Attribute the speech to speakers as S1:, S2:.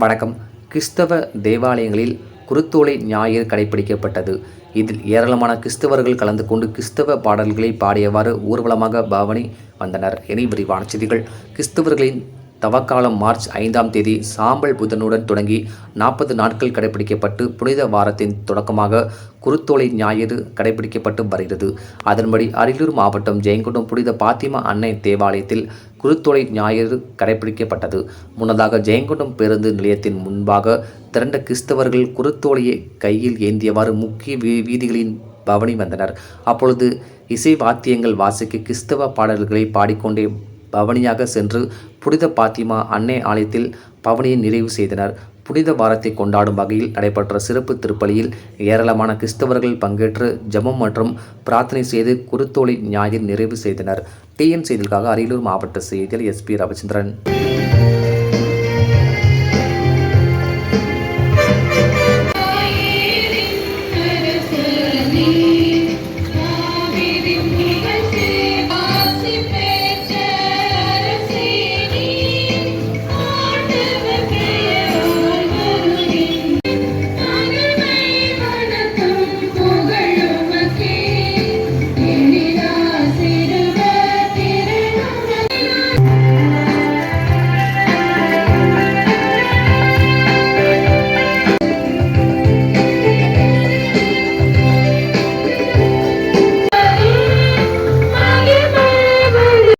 S1: வணக்கம். கிறிஸ்தவ தேவாலயங்களில் குருத்தோலை ஞாயிறு கடைபிடிக்கப்பட்டது. இதில் ஏராளமான கிறிஸ்தவர்கள் கலந்து கொண்டு கிறிஸ்தவ பாடல்களை பாடியவாறு ஊர்வலமாக பாவனை வந்தனர். இனி விரிவான செய்திகள். கிறிஸ்தவர்களின் தவக்காலம் மார்ச் ஐந்தாம் தேதி சாம்பல் புதனுடன் தொடங்கி நாற்பது நாட்கள் கடைபிடிக்கப்பட்டு புனித வாரத்தின் தொடக்கமாக குருத்தோலை ஞாயிறு கடைபிடிக்கப்பட்டு வருகிறது. அதன்படி அரியலூர் மாவட்டம் ஜெயங்கொண்டம் புனித பாத்திமா அன்னை தேவாலயத்தில் குருத்தோலை ஞாயிறு கடைபிடிக்கப்பட்டது முன்னதாக ஜெயங்கொண்டம் பேருந்து நிலையத்தின் முன்பாக திரண்ட கிறிஸ்தவர்கள் குருத்தோலையை கையில் ஏந்தியவாறு முக்கிய வீ- வீதிகளின் பவனி வந்தனர். அப்பொழுது இசை வாத்தியங்கள் வாசிக்க கிறிஸ்தவ பாடல்களை பாடிக்கொண்டே பவனியாக சென்று புனித பாத்திமா அன்னை ஆலயத்தில் பவனியை நிறைவு செய்தனர். புனித வாரத்தை கொண்டாடும் வகையில் நடைபெற்ற சிறப்பு திருப்பலியில் ஏராளமான கிறிஸ்தவர்கள் பங்கேற்று ஜபம் மற்றும் பிரார்த்தனை செய்து குருத்தோலை ஞாயிறு நிறைவு செய்தனர். டிஎன் செய்திகளுக்காக அரியலூர் மாவட்ட செய்தியில் எஸ்பி ரவிச்சந்திரன்.